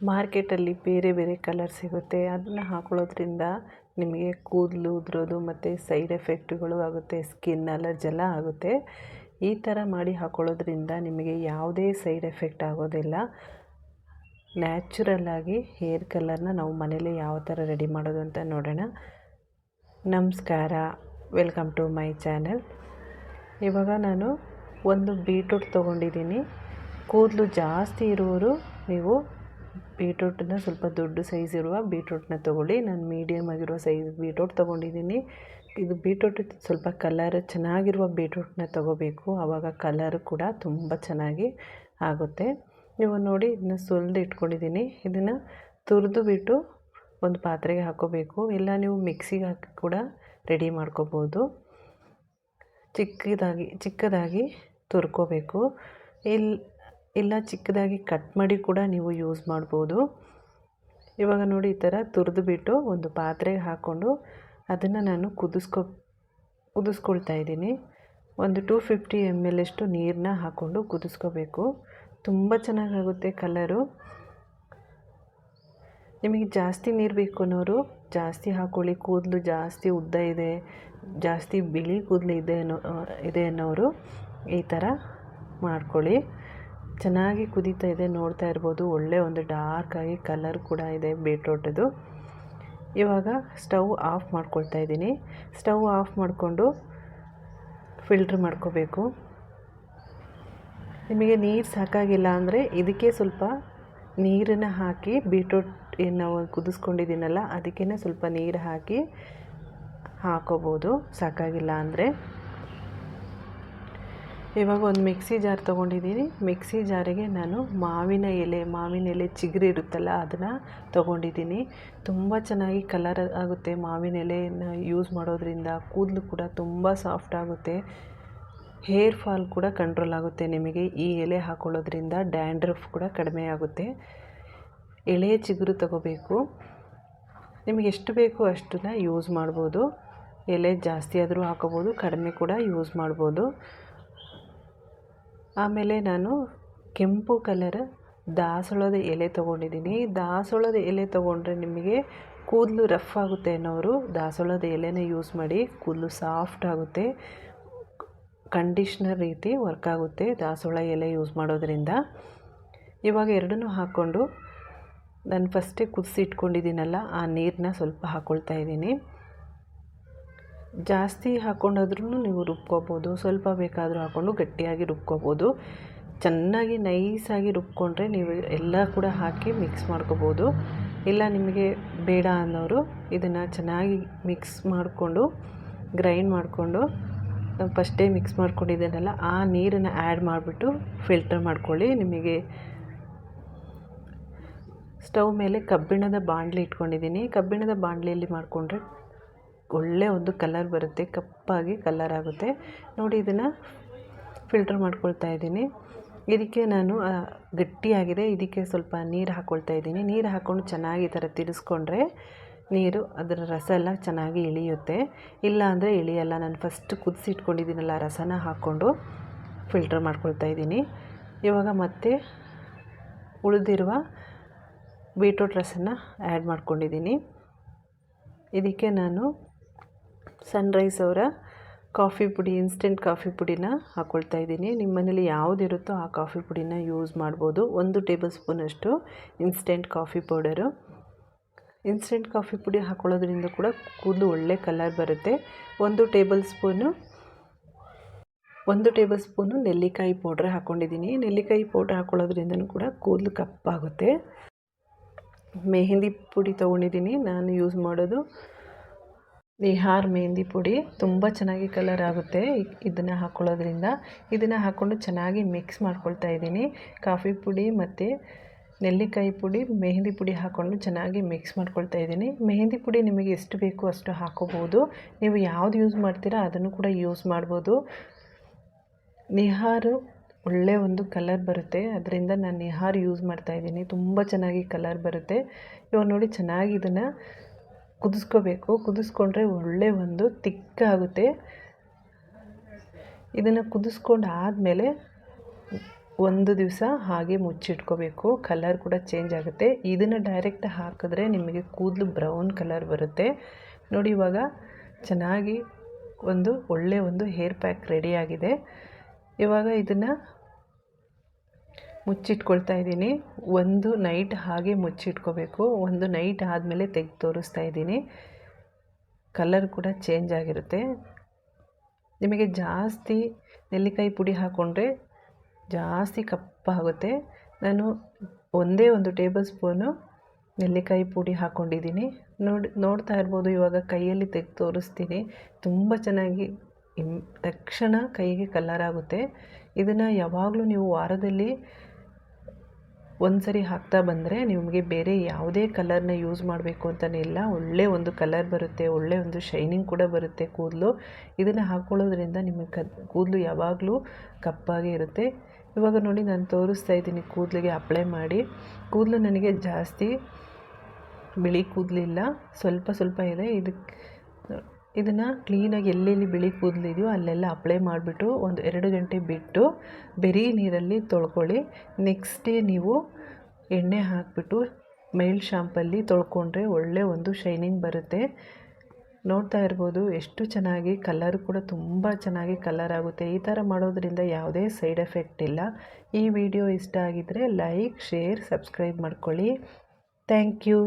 ಮಾರ್ಕೆಟಲ್ಲಿ ಬೇರೆ ಬೇರೆ ಕಲರ್ ಸಿಗುತ್ತೆ. ಅದನ್ನ ಹಾಕೊಳ್ಳೋದ್ರಿಂದ ನಿಮಗೆ ಕೂದಲು, ಉದುರೋದು ಮತ್ತು ಸೈಡ್ ಎಫೆಕ್ಟ್ಗಳು ಆಗುತ್ತೆ, ಸ್ಕಿನ್ ಅಲರ್ಜಿ ಎಲ್ಲ ಆಗುತ್ತೆ. ಈ ಥರ ಮಾಡಿ ಹಾಕೊಳ್ಳೋದ್ರಿಂದ ನಿಮಗೆ ಯಾವುದೇ ಸೈಡ್ ಎಫೆಕ್ಟ್ ಆಗೋದಿಲ್ಲ. ನ್ಯಾಚುರಲ್ಲಾಗಿ ಹೇರ್ ಕಲರ್ನ ನಾವು ಮನೇಲಿ ಯಾವ ಥರ ರೆಡಿ ಮಾಡೋದು ಅಂತ ನೋಡೋಣ. ನಮಸ್ಕಾರ, ವೆಲ್ಕಮ್ ಟು ಮೈ ಚಾನಲ್. ಇವಾಗ ನಾನು ಒಂದು ಬೀಟ್ರೂಟ್ ತೊಗೊಂಡಿದ್ದೀನಿ. ಕೂದಲು ಜಾಸ್ತಿ ಇರುವವರು ನೀವು ಬೀಟ್ರೂಟನ್ನ ಸ್ವಲ್ಪ ದೊಡ್ಡ ಸೈಜ್ ಇರುವ ಬೀಟ್ರೂಟನ್ನ ತೊಗೊಳ್ಳಿ. ನಾನು ಮೀಡಿಯಮ್ ಆಗಿರುವ ಸೈಜ್ ಬೀಟ್ರೂಟ್ ತೊಗೊಂಡಿದ್ದೀನಿ. ಇದು ಬೀಟ್ರೂಟ್ ಸ್ವಲ್ಪ ಕಲರ್ ಚೆನ್ನಾಗಿರುವ ಬೀಟ್ರೂಟನ್ನ ತೊಗೋಬೇಕು. ಆವಾಗ ಕಲರ್ ಕೂಡ ತುಂಬ ಚೆನ್ನಾಗಿ ಆಗುತ್ತೆ. ನೀವು ನೋಡಿ, ಇದನ್ನ ಸುಲಿದು ಇಟ್ಕೊಂಡಿದ್ದೀನಿ. ಇದನ್ನು ತುರಿದು ಬಿಟ್ಟು ಒಂದು ಪಾತ್ರೆಗೆ ಹಾಕೋಬೇಕು. ಇಲ್ಲ, ನೀವು ಮಿಕ್ಸಿಗೆ ಹಾಕಿ ಕೂಡ ರೆಡಿ ಮಾಡ್ಕೋಬೋದು. ಚಿಕ್ಕದಾಗಿ ಚಿಕ್ಕದಾಗಿ ತುರ್ಕೋಬೇಕು. ಇಲ್ಲ ಇಲ್ಲ ಚಿಕ್ಕದಾಗಿ ಕಟ್ ಮಾಡಿ ಕೂಡ ನೀವು ಯೂಸ್ ಮಾಡ್ಬೋದು. ಇವಾಗ ನೋಡಿ ಈ ಥರ ತುರಿದು ಬಿಟ್ಟು ಒಂದು ಪಾತ್ರೆಗೆ ಹಾಕ್ಕೊಂಡು ಅದನ್ನು ನಾನು ಕುದಿಸ್ಕೊ, ಕುದಿಸ್ಕೊಳ್ತಾ ಇದ್ದೀನಿ. ಒಂದು ಟೂ ಫಿಫ್ಟಿ ಎಂ ಎಲ್ ಅಷ್ಟು ನೀರನ್ನ ಹಾಕ್ಕೊಂಡು ಕುದಿಸ್ಕೋಬೇಕು. ತುಂಬ ಚೆನ್ನಾಗಾಗುತ್ತೆ ಕಲರು. ನಿಮಗೆ ಜಾಸ್ತಿ ನೀರು ಬೇಕು ಅನ್ನೋರು ಜಾಸ್ತಿ ಹಾಕ್ಕೊಳ್ಳಿ ಕೂದಲು ಜಾಸ್ತಿ ಉದ್ದ ಇದೆ, ಜಾಸ್ತಿ ಬಿಳಿ ಕೂದಲು ಇದೆ ಅನ್ನೋ, ಇದೆ ಅನ್ನೋರು ಈ ಥರ ಮಾಡ್ಕೊಳ್ಳಿ. ಚೆನ್ನಾಗಿ ಕುದೀತಾ ಇದೆ, ನೋಡ್ತಾ ಇರ್ಬೋದು. ಒಳ್ಳೆ ಒಂದು ಡಾರ್ಕಾಗಿ ಕಲರ್ ಕೂಡ ಇದೆ ಬೀಟ್ರೋಟದು ಇವಾಗ ಸ್ಟವ್ ಆಫ್ ಮಾಡ್ಕೊಳ್ತಾ ಇದ್ದೀನಿ. ಸ್ಟವ್ ಆಫ್ ಮಾಡಿಕೊಂಡು ಫಿಲ್ಟ್ರ್ ಮಾಡ್ಕೋಬೇಕು. ನಿಮಗೆ ನೀರು ಸಾಕಾಗಿಲ್ಲ ಅಂದರೆ ಇದಕ್ಕೆ ಸ್ವಲ್ಪ ನೀರನ್ನು ಹಾಕಿ ಬೀಟ್ರೋಟ್ ಏನು ನಾವು ಕುದಿಸ್ಕೊಂಡಿದ್ದೀನಲ್ಲ ಅದಕ್ಕೇ ಸ್ವಲ್ಪ ನೀರು ಹಾಕಿ ಹಾಕೋಬೋದು. ಸಾಕಾಗಿಲ್ಲ ಅಂದರೆ. ಇವಾಗ ಒಂದು ಮಿಕ್ಸಿ ಜಾರ್ ತೊಗೊಂಡಿದ್ದೀನಿ. ಮಿಕ್ಸಿ ಜಾರಿಗೆ ನಾನು ಮಾವಿನ ಎಲೆ ಮಾವಿನ ಎಲೆ ಚಿಗುರು ಇರುತ್ತಲ್ಲ ಅದನ್ನು ತೊಗೊಂಡಿದ್ದೀನಿ. ತುಂಬ ಚೆನ್ನಾಗಿ ಕಲರ್ ಆಗುತ್ತೆ ಮಾವಿನ ಎಲೆಯನ್ನು ಯೂಸ್ ಮಾಡೋದ್ರಿಂದ. ಕೂದಲು ಕೂಡ ತುಂಬ ಸಾಫ್ಟ್ ಆಗುತ್ತೆ. ಹೇರ್ ಫಾಲ್ ಕೂಡ ಕಂಟ್ರೋಲ್ ಆಗುತ್ತೆ ನಿಮಗೆ. ಈ ಎಲೆ ಹಾಕೊಳ್ಳೋದ್ರಿಂದ ಡ್ಯಾಂಡ್ರಫ್ ಕೂಡ ಕಡಿಮೆ ಆಗುತ್ತೆ. ಎಳೆ ಚಿಗುರು ತಗೋಬೇಕು. ನಿಮಗೆ ಎಷ್ಟು ಬೇಕು ಅಷ್ಟನ್ನು ಯೂಸ್ ಮಾಡ್ಬೋದು. ಎಲೆ ಜಾಸ್ತಿ ಆದರೂ ಹಾಕೋಬೋದು, ಕಡಿಮೆ ಕೂಡ ಯೂಸ್ ಮಾಡ್ಬೋದು. ಆಮೇಲೆ ನಾನು ಕೆಂಪು ಕಲರ್ ದಾಸವಾಳದ ಎಲೆ ತೊಗೊಂಡಿದ್ದೀನಿ. ದಾಸವಾಳದ ಎಲೆ ತೊಗೊಂಡ್ರೆ ನಿಮಗೆ ಕೂದಲು ರಫ್ ಆಗುತ್ತೆ ಅನ್ನೋರು ದಾಸವಾಳದ ಎಲೆನ ಯೂಸ್ ಮಾಡಿ ಕೂದಲು ಸಾಫ್ಟ್ ಆಗುತ್ತೆ. ಕಂಡೀಷ್ನರ್ ರೀತಿ ವರ್ಕ್ ಆಗುತ್ತೆ ದಾಸವಾಳ ಎಲೆ ಯೂಸ್ ಮಾಡೋದ್ರಿಂದ. ಇವಾಗ ಎರಡನ್ನೂ ಹಾಕ್ಕೊಂಡು ನಾನು ಫಸ್ಟೇ ಕುದಿಸಿ ಇಟ್ಕೊಂಡಿದ್ದೀನಲ್ಲ, ಆ ನೀರನ್ನ ಸ್ವಲ್ಪ ಹಾಕ್ಕೊಳ್ತಾ ಇದ್ದೀನಿ. ಜಾಸ್ತಿ ಹಾಕ್ಕೊಂಡಾದ್ರೂ ನೀವು ರುಬ್ಕೋಬೋದು. ಸ್ವಲ್ಪ ಬೇಕಾದರೂ ಹಾಕ್ಕೊಂಡು ಗಟ್ಟಿಯಾಗಿ ರುಬ್ಕೋಬೋದು. ಚೆನ್ನಾಗಿ ನೈಸಾಗಿ ರುಬ್ಕೊಂಡ್ರೆ ನೀವು ಎಲ್ಲ ಕೂಡ ಹಾಕಿ ಮಿಕ್ಸ್ ಮಾಡ್ಕೋಬೋದು. ಇಲ್ಲ ನಿಮಗೆ ಬೇಡ ಅನ್ನೋರು ಇದನ್ನು ಚೆನ್ನಾಗಿ ಮಿಕ್ಸ್ ಮಾಡಿಕೊಂಡು ಗ್ರೈಂಡ್ ಮಾಡಿಕೊಂಡು ಫಸ್ಟೇ ಮಿಕ್ಸ್ ಮಾಡ್ಕೊಂಡಿದ್ದೇನಲ್ಲ, ಆ ನೀರನ್ನು ಆ್ಯಡ್ ಮಾಡಿಬಿಟ್ಟು ಫಿಲ್ಟರ್ ಮಾಡ್ಕೊಳ್ಳಿ. ನಿಮಗೆ ಸ್ಟವ್ ಮೇಲೆ ಕಬ್ಬಿಣದ ಬಾಣಲಿ ಇಟ್ಕೊಂಡಿದ್ದೀನಿ. ಕಬ್ಬಿಣದ ಬಾಣಲಿಯಲ್ಲಿ ಮಾಡಿಕೊಂಡ್ರೆ ಒಳ್ಳೆಯ ಒಂದು ಕಲರ್ ಬರುತ್ತೆ, ಕಪ್ಪಾಗಿ ಕಲರ್ ಆಗುತ್ತೆ. ನೋಡಿ ಇದನ್ನು ಫಿಲ್ಟರ್ ಮಾಡ್ಕೊಳ್ತಾ ಇದ್ದೀನಿ. ಇದಕ್ಕೆ ನಾನು ಗಟ್ಟಿಯಾಗಿದೆ. ಇದಕ್ಕೆ ಸ್ವಲ್ಪ ನೀರು ಹಾಕ್ಕೊಳ್ತಾ ಇದ್ದೀನಿ. ನೀರು ಹಾಕ್ಕೊಂಡು ಚೆನ್ನಾಗಿ ಈ ಥರ ತಿರ್ಸ್ಕೊಂಡ್ರೆ ನೀರು, ಅದರ ರಸ ಎಲ್ಲ ಚೆನ್ನಾಗಿ ಇಳಿಯುತ್ತೆ. ಇಲ್ಲ ಅಂದರೆ ಇಳಿಯಲ್ಲ. ನಾನು ಫಸ್ಟ್ ಕುದಿಸಿ ಇಟ್ಕೊಂಡಿದ್ದೀನಲ್ಲ ರಸನ ಹಾಕ್ಕೊಂಡು ಫಿಲ್ಟರ್ ಮಾಡ್ಕೊಳ್ತಾ ಇದ್ದೀನಿ. ಇವಾಗ ಮತ್ತೆ ಉಳಿದಿರುವ ಬೀಟ್ರೂಟ್ ರಸನ ಆ್ಯಡ್ ಮಾಡ್ಕೊಂಡಿದ್ದೀನಿ. ಇದಕ್ಕೆ ನಾನು ಸನ್ರೈಸ್ ಅವರ ಕಾಫಿ ಪುಡಿ ಇನ್ಸ್ಟೆಂಟ್ ಕಾಫಿ ಪುಡಿನ ಹಾಕ್ಕೊಳ್ತಾ ಇದ್ದೀನಿ. ನಿಮ್ಮ ಮನೇಲಿ ಯಾವುದಿರುತ್ತೋ ಆ ಕಾಫಿ ಪುಡಿನ ಯೂಸ್ ಮಾಡ್ಬೋದು. ಒಂದು ಟೇಬಲ್ ಸ್ಪೂನಷ್ಟು instant coffee powder instant coffee ಪುಡಿ ಹಾಕ್ಕೊಳ್ಳೋದ್ರಿಂದ ಕೂಡ ಕೂದಲು ಒಳ್ಳೆ ಕಲರ್ ಬರುತ್ತೆ. ಒಂದು ಟೇಬಲ್ ಸ್ಪೂನು ಒಂದು ಟೇಬಲ್ ಸ್ಪೂನು ನೆಲ್ಲಿಕಾಯಿ ಪೌಡ್ರ್ ಹಾಕ್ಕೊಂಡಿದ್ದೀನಿ ನೆಲ್ಲಿಕಾಯಿ ಪೌಡ್ರ್ ಹಾಕ್ಕೊಳ್ಳೋದ್ರಿಂದನೂ ಕೂಡ ಕೂದಲು ಕಪ್ಪಾಗುತ್ತೆ. ಮೆಹಂದಿ ಪುಡಿ ತೊಗೊಂಡಿದ್ದೀನಿ. ನಾನು ಯೂಸ್ ಮಾಡೋದು ನಿಹಾರ್ ಮೆಹಂದಿ ಪುಡಿ ತುಂಬ ಚೆನ್ನಾಗಿ ಕಲರ್ ಆಗುತ್ತೆ. ಇದನ್ನು ಹಾಕ್ಕೊಳ್ಳೋದ್ರಿಂದ ಇದನ್ನು ಹಾಕ್ಕೊಂಡು ಚೆನ್ನಾಗಿ ಮಿಕ್ಸ್ ಮಾಡ್ಕೊಳ್ತಾ ಇದ್ದೀನಿ. ಕಾಫಿ ಪುಡಿ ಮತ್ತು ನೆಲ್ಲಿಕಾಯಿ ಪುಡಿ, ಮೆಹಂದಿ ಪುಡಿ ಹಾಕ್ಕೊಂಡು ಚೆನ್ನಾಗಿ ಮಿಕ್ಸ್ ಮಾಡ್ಕೊಳ್ತಾ ಇದ್ದೀನಿ. ಮೆಹಂದಿ ಪುಡಿ ನಿಮಗೆ ಎಷ್ಟು ಬೇಕು ಅಷ್ಟು ಹಾಕೋಬೋದು. ನೀವು ಯಾವ್ದು ಯೂಸ್ ಮಾಡ್ತೀರಾ ಅದನ್ನು ಕೂಡ ಯೂಸ್ ಮಾಡ್ಬೋದು. ನಿಹಾರು ಒಳ್ಳೆಯ ಒಂದು ಕಲರ್ ಬರುತ್ತೆ. ಅದರಿಂದ ನಾನು ನಿಹಾರ್ ಯೂಸ್ ಮಾಡ್ತಾಯಿದ್ದೀನಿ ತುಂಬ ಚೆನ್ನಾಗಿ ಕಲರ್ ಬರುತ್ತೆ. ಇವಾಗ ನೋಡಿ ಚೆನ್ನಾಗಿ ಇದನ್ನು ಕುದಿಸ್ಕೋಬೇಕು. ಕುದಿಸ್ಕೊಂಡ್ರೆ ಒಳ್ಳೆ ಒಂದು ತಿಕ್ಕಾಗುತ್ತೆ ಇದನ್ನು ಕುದಿಸ್ಕೊಂಡು ಆದಮೇಲೆ ಒಂದು ದಿವಸ ಹಾಗೆ ಮುಚ್ಚಿಟ್ಕೋಬೇಕು. ಕಲರ್ ಕೂಡ ಚೇಂಜ್ ಆಗುತ್ತೆ. ಇದನ್ನು ಡೈರೆಕ್ಟ್ ಹಾಕಿದ್ರೆ ನಿಮಗೆ ಕೂದಲು ಬ್ರೌನ್ ಕಲರ್ ಬರುತ್ತೆ. ನೋಡಿ ಇವಾಗ ಚೆನ್ನಾಗಿ ಒಂದು ಒಳ್ಳೆಯ ಒಂದು ಹೇರ್ ಪ್ಯಾಕ್ ರೆಡಿಯಾಗಿದೆ ಇವಾಗ ಇದನ್ನು ಮುಚ್ಚಿಟ್ಕೊಳ್ತಾ ಇದ್ದೀನಿ. ಒಂದು ನೈಟ್ ಹಾಗೆ ಮುಚ್ಚಿಟ್ಕೋಬೇಕು. ಒಂದು ನೈಟ್ ಆದಮೇಲೆ ತೆಗೆದು ತೋರಿಸ್ತಾ ಇದ್ದೀನಿ. ಕಲರ್ ಕೂಡ ಚೇಂಜ್ ಆಗಿರುತ್ತೆ. ನಿಮಗೆ ಜಾಸ್ತಿ ನೆಲ್ಲಿಕಾಯಿ ಪುಡಿ ಹಾಕ್ಕೊಂಡ್ರೆ ಜಾಸ್ತಿ ಕಪ್ಪಾಗುತ್ತೆ ನಾನು ಒಂದೇ ಒಂದು ಟೇಬಲ್ ಸ್ಪೂನು ನೆಲ್ಲಿಕಾಯಿ ಪುಡಿ ಹಾಕ್ಕೊಂಡಿದ್ದೀನಿ ನೋಡಿ, ನೋಡ್ತಾ ಇರ್ಬೋದು, ಇವಾಗ ಕೈಯಲ್ಲಿ ತೆಗೆದು ತೋರಿಸ್ತೀನಿ ತುಂಬ ಚೆನ್ನಾಗಿ ಇಮ್, ತಕ್ಷಣ ಕೈಗೆ ಕಲರ್ ಆಗುತ್ತೆ. ಇದನ್ನು ಯಾವಾಗಲೂ ನೀವು ವಾರದಲ್ಲಿ ಒಂದು ಸರಿ ಹಾಕ್ತಾ ಬಂದರೆ ನಿಮಗೆ ಬೇರೆ ಯಾವುದೇ ಕಲರ್ನ ಯೂಸ್ ಮಾಡಬೇಕು ಅಂತಲೇ ಇಲ್ಲ. ಒಳ್ಳೆಯ ಒಂದು ಕಲರ್ ಬರುತ್ತೆ ಒಳ್ಳೆಯ ಒಂದು ಶೈನಿಂಗ್ ಕೂಡ ಬರುತ್ತೆ ಕೂದಲು. ಇದನ್ನು ಹಾಕ್ಕೊಳ್ಳೋದ್ರಿಂದ ನಿಮಗೆ ಕ, ಕೂದಲು ಯಾವಾಗಲೂ ಕಪ್ಪಾಗೇ ಇರುತ್ತೆ. ಇವಾಗ ನೋಡಿ ನಾನು ತೋರಿಸ್ತಾ ಇದ್ದೀನಿ ಕೂದಲಿಗೆ ಅಪ್ಲೈ ಮಾಡಿ. ಕೂದಲು ನನಗೆ ಜಾಸ್ತಿ ಬಿಳಿ ಕೂದಲಿಲ್ಲ. ಸ್ವಲ್ಪ ಸ್ವಲ್ಪ ಇದೆ. ಇದಕ್ಕೆ ಇದನ್ನು ಕ್ಲೀನಾಗಿ ಎಲ್ಲೆಲ್ಲಿ ಬಿಳಿ ಕೂದಲಿದೆಯೋ ಅಲ್ಲೆಲ್ಲ ಅಪ್ಲೈ ಮಾಡಿಬಿಟ್ಟು ಒಂದು ಎರಡು ಗಂಟೆ ಬಿಟ್ಟು ಬೆರಿ ನೀರಲ್ಲಿ ತೊಳ್ಕೊಳ್ಳಿ. ನೆಕ್ಸ್ಟ್ ಡೇ ನೀವು ಎಣ್ಣೆ ಹಾಕಿಬಿಟ್ಟು ಮೈಲ್ ಶಾಂಪಲ್ಲಿ ತೊಳ್ಕೊಂಡ್ರೆ ಒಳ್ಳೆ ಒಂದು ಶೈನಿಂಗ್ ಬರುತ್ತೆ. ನೋಡ್ತಾ ಇರ್ಬೋದು ಎಷ್ಟು ಚೆನ್ನಾಗಿ ಕಲರ್ ಕೂಡ ತುಂಬ ಚೆನ್ನಾಗಿ ಕಲರ್ ಆಗುತ್ತೆ. ಈ ಥರ ಮಾಡೋದ್ರಿಂದ ಯಾವುದೇ ಸೈಡ್ ಎಫೆಕ್ಟ್ ಇಲ್ಲ. ಈ ವಿಡಿಯೋ ಇಷ್ಟ ಆಗಿದ್ದರೆ ಲೈಕ್ ಶೇರ್ ಸಬ್ಸ್ಕ್ರೈಬ್ ಮಾಡ್ಕೊಳ್ಳಿ. Thank you